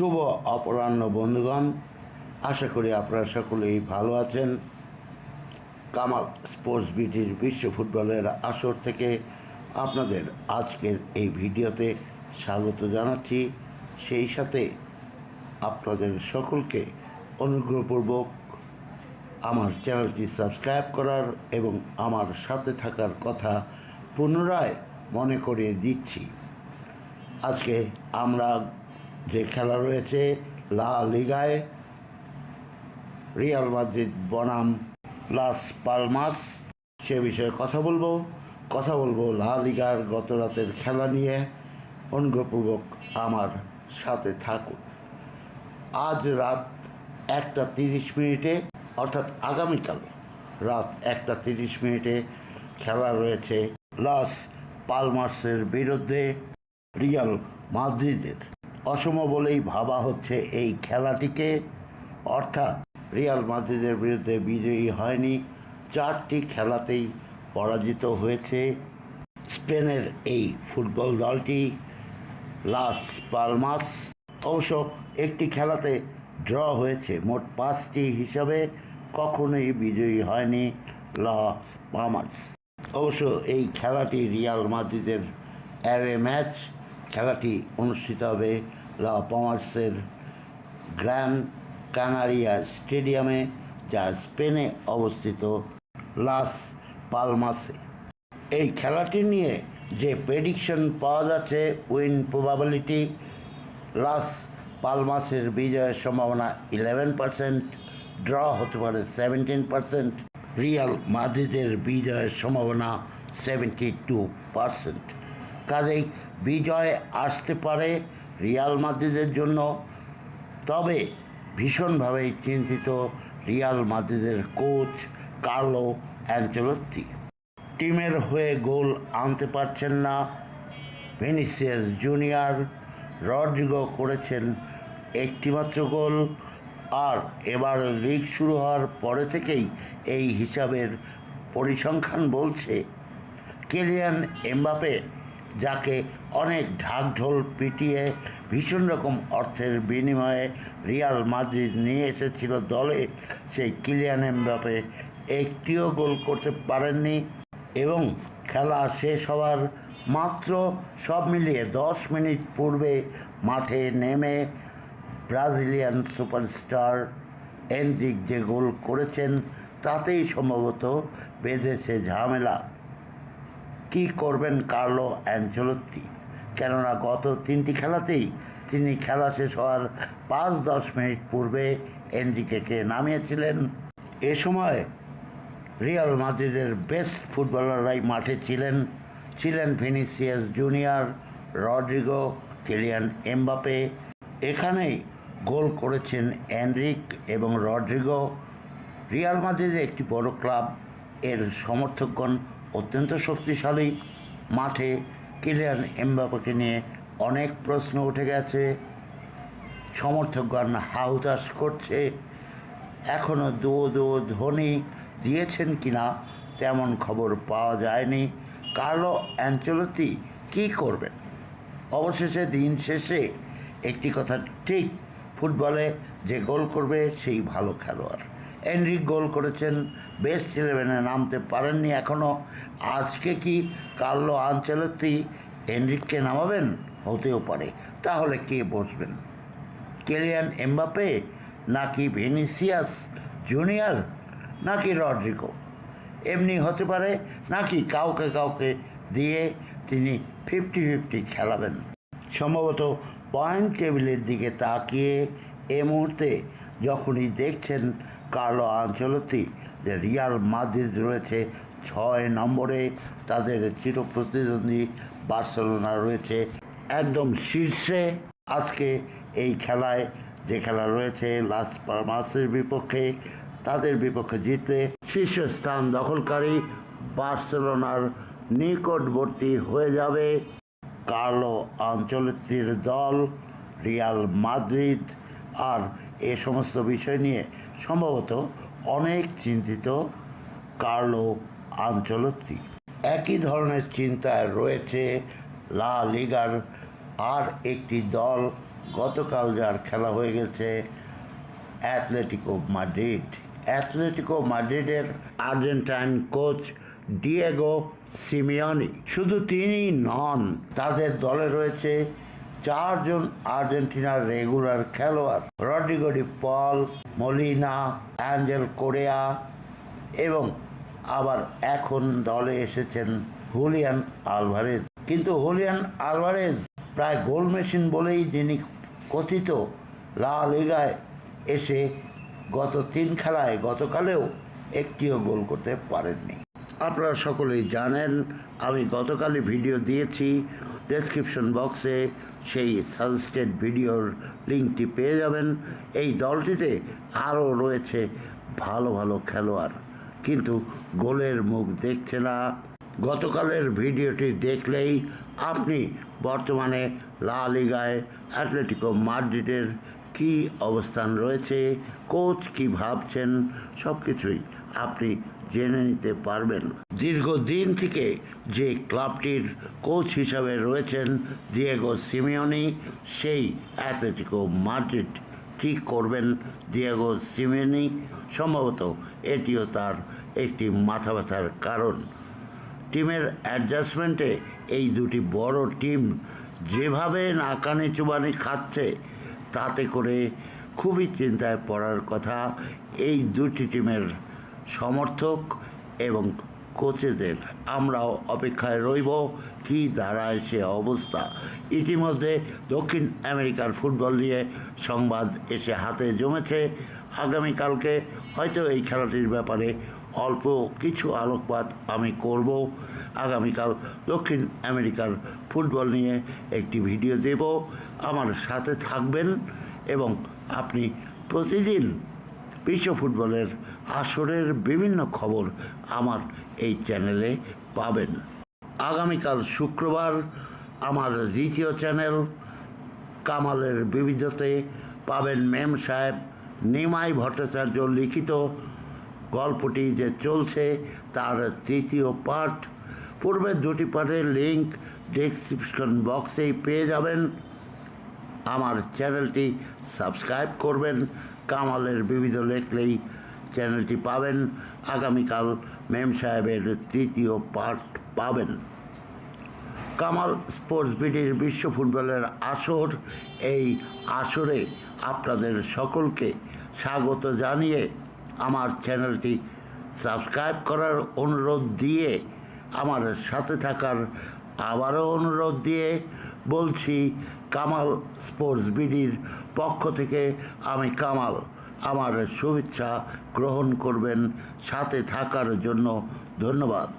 শুভ অপরাহ্ন, বন্ধুগণ। আশা করি আপনারা সকলেই ভালো আছেন। কামাল স্পোর্টস বিটির বিশ্ব ফুটবলের আসর থেকে আপনাদের আজকের এই ভিডিওতে স্বাগত জানাচ্ছি। সেই সাথে আপনাদের সকলকে অনুগ্রহপূর্বক আমার চ্যানেলটি সাবস্ক্রাইব করার এবং আমার সাথে থাকার কথা পুনরায় মনে করিয়ে দিচ্ছি। আজকে আমরা যে খেলা রয়েছে, লা লিগায়, রিয়াল মাদ্রিদ বনাম, লাস পালমাস, সে বিষয়ে কথা বলব। কথা বলব লা লিগার গত রাতের খেলা নিয়ে। অনুগ্রহপূর্বক আমার সাথে থাকুন। আজ রাত একটা তিরিশ মিনিটে, অর্থাৎ আগামীকাল রাত একটা তিরিশ মিনিটে খেলা রয়েছে লাস পালমার্সের বিরুদ্ধে রিয়াল মাদ্রিদের। অসম বলেই ভাবা হচ্ছে এই খেলাটিকে। অর্থাৎ রিয়াল মাদ্রিদের বিরুদ্ধে বিজয়ী হয়নি, চারটি খেলাতেই পরাজিত হয়েছে স্পেনের এই ফুটবল দলটি। লাস পালমাস, অবশ্য একটি খেলাতে ড্র হয়েছে মোট পাঁচটি হিসাবে, কখনোই বিজয়ী হয়নি লাস পালমাস। অবশ্য এই খেলাটি রিয়াল মাদ্রিদের অ্যারে ম্যাচ খেলাটি অনুষ্ঠিত হবে লা পামার্সের গ্র্যান্ড কানারিয়া স্টেডিয়ামে, যা স্পেনে অবস্থিত লাস পালমাসে। এই খেলাটি নিয়ে যে প্রেডিকশন পাওয়া যাচ্ছে, উইন প্রবাবিলিটি, লাস পালমাসের বিজয়ের সম্ভাবনা ইলেভেন পার্সেন্ট, ড্র হতে পারে সেভেন্টিন পার্সেন্ট, রিয়াল মাদ্রিদের বিজয়ের সম্ভাবনা সেভেন্টি টু পার্সেন্ট। কাজেই বিজয় আসতে পারে রিয়াল মাদ্রিদের জন্য। তবে ভীষণভাবে চিন্তিত রিয়াল মাদ্রিদের কোচ কার্লো অ্যাঞ্চেলত্তি টিমের হয়ে গোল আনতে পারছেন না ভেনিসিয়াস জুনিয়র। রড্রিগো করেছেন একটিমাত্র গোল। আর এবার লিগ শুরু হওয়ার পরে থেকেই এই হিসাবের পরিসংখ্যান বলছে। কেলিয়ান এমবাপে যাকে অনেক ঢাকঢোল পিটিয়ে ভীষণ রকম অর্থের বিনিময়ে রিয়াল মাদ্রিদ নিয়ে এসেছিল দলে, সেই কিলিয়ান এমবাপে একটিও গোল করতে পারেননি এবং খেলা শেষ হওয়ার মাত্র সব মিলিয়ে দশ মিনিট পূর্বে মাঠে নেমে ব্রাজিলিয়ান সুপারস্টার এনজিক যে গোল করেছেন, তাতেই সম্ভবত বেঁধেছে ঝামেলা। কি করবেন কার্লো অ্যাঞ্চলত্তি? কেননা গত তিনটি খেলাতেই তিনি খেলা শেষ হওয়ার পাঁচ দশ মিনিট পূর্বে এনজিকেকে নামিয়েছিলেন। এ সময় রিয়াল মাদ্রিদের বেস্ট ফুটবলাররাই মাঠে ছিলেন। ছিলেন Vinicius Junior, Rodrygo, Kylian Mbappe এখানেই গোল করেছেন অ্যান্ড্রিক এবং রড্রিগো। রিয়াল মাদ্রিদের একটি বড় ক্লাব, এর সমর্থকগণ অত্যন্ত শক্তিশালী মাঠে কিলিয়ান এমবাপাকে নিয়ে অনেক প্রশ্ন উঠে গেছে। সমর্থকগণ হাউতাস করছে এখনও দো দো ধ্বনি দিয়েছেন কিনা তেমন খবর পাওয়া যায়নি। কার্লো অ্যাঞ্চলতি কী করবেন? অবশেষে দিন শেষে একটি কথা ঠিক, ফুটবলে যে গোল করবে সেই ভালো খেলোয়াড়। এনরিক গোল করেছেন, বেস্ট ইলেভেনে নামতে পারেননি এখনও আজকে কি কার্লো আঞ্চলতি এনরিককে নামাবেন? হতেও পারে। তাহলে কে বসবেন? কেলিয়ান এমবাপে নাকি ভিনিসিয়াস জুনিয়র নাকি রড্রিকো এমনি হতে পারে, নাকি কাউকে কাউকে দিয়ে তিনি ফিফটি ফিফটি খেলাবেন? সম্ভবত পয়েন্ট টেবিলের দিকে তাকিয়ে এ মুহূর্তে যখনই দেখছেন কার্লো আঞ্চলতি যে রিয়াল মাদ্রিদ রয়েছে ছয় নম্বরে, তাদের চিরপ্রতিদ্বন্দ্বী বার্সেলোনা রয়েছে একদম শীর্ষে। আজকে এই খেলায় যে খেলা রয়েছে, লাস পারমাসের বিপক্ষে, তাদের বিপক্ষে জিতলে শীর্ষস্থান দখলকারী বার্সেলোনার নিকটবর্তী হয়ে যাবে কার্লো আঞ্চলিকের দল, রিয়াল মাদ্রিদ। আর এ সমস্ত বিষয় নিয়ে সম্ভবত অনেক চিন্তিত কার্লো আঞ্চলত্তি। একই ধরনের চিন্তায় রয়েছে লা লিগার আর একটি দল গতকাল যার খেলা হয়ে গেছে অ্যাথলেটিকো মাদ্রিদ। অ্যাথলেটিকো মাদ্রিদের আর্জেন্টাইন কোচ ডিয়েগো সিমিয়নি। শুধু তিনি নন, তাদের দলে রয়েছে চারজন আর্জেন্টিনার রেগুলার খেলোয়াড়, Rodrigo De Paul, Molina, Angel Correa এবং আবার এখন দলে এসেছেন হুলিয়ান আলভারেজ। কিন্তু হুলিয়ান আলভারেজ প্রায় গোল মেশিন বলেই যিনি কথিত লা লিগায় এসে গত তিন খেলায় গতকালেও একটিও গোল করতে পারেননি। আপনারা সকলেই জানেন, আমি গতকালই ভিডিও দিয়েছি ডেসক্রিপশন বক্সে সেই সাজেস্টেড ভিডিওর লিঙ্কটি পেয়ে যাবেন। এই দলটিতে আরও রয়েছে ভালো ভালো খেলোয়াড়। কিন্তু গোলের মুখ দেখছে না। গতকালের ভিডিওটি দেখলেই আপনি বর্তমানে লা লিগায় অ্যাটলেটিকো মাদ্রিদের কী অবস্থান রয়েছে, কোচ কি ভাবছেন সব কিছুই আপনি জেনে নিতে পারবেন। দীর্ঘদিন থেকে যে ক্লাবটির কোচ হিসাবে রয়েছেন দিয়েগো সিমিওনি সেই অ্যাথলেটিকো মাদ্রিদ কী করবেন দিয়েগো সিমিওনি সম্ভবত এটিও তার একটি মাথা ব্যথার কারণ। টিমের অ্যাডজাস্টমেন্টে এই দুটি বড় টিম যেভাবে নাকানি চুবানি খাচ্ছে, তাতে করে খুবই চিন্তায় পড়ার কথা। এই দুটি টিমের সমর্থক এবং কোচেদের। আমরাও অপেক্ষায় রইব কি দাঁড়ায় সে অবস্থা। ইতিমধ্যে দক্ষিণ আমেরিকার ফুটবল নিয়ে সংবাদ এসে হাতে জমেছে। আগামীকালকে হয়তো এই খেলাটির ব্যাপারে অল্প কিছু আলোকপাত আমি করব। আগামীকাল দক্ষিণ আমেরিকার ফুটবল নিয়ে একটি ভিডিও দেব। আমার সাথে থাকবেন এবং আপনি প্রতিদিন বিশ্ব ফুটবলের আসরের বিভিন্ন খবর আমার এই চ্যানেলে পাবেন। আগামীকাল শুক্রবার আমার দ্বিতীয় চ্যানেল কামালের বিবিধতে পাবেন মেম সাহেব নিমাই ভট্টাচার্য লিখিত গল্পটি যে চলছে তার তৃতীয় পার্ট পূর্বের দুটি পার্টের লিঙ্ক ডেসক্রিপশন বক্সেই পেয়ে যাবেন। আমার চ্যানেলটি সাবস্ক্রাইব করবেন। কামালের বিবিধ লেখলেই চ্যানেলটি পাবেন? আগামীকাল মেম সাহেবের তৃতীয় পার্ট পাবেন। কামাল স্পোর্টস বিডির বিশ্ব ফুটবলের আসর। এই আসরে আপনাদের সকলকে স্বাগত জানিয়ে আমার চ্যানেলটি সাবস্ক্রাইব করার অনুরোধ দিয়ে, আমার সাথে থাকার আবারও অনুরোধ দিয়ে বলছি, কামাল স্পোর্টস বিডির পক্ষ থেকে আমি কামাল আমার শুভেচ্ছা গ্রহণ করবেন সাথে থাকার জন্য ধন্যবাদ।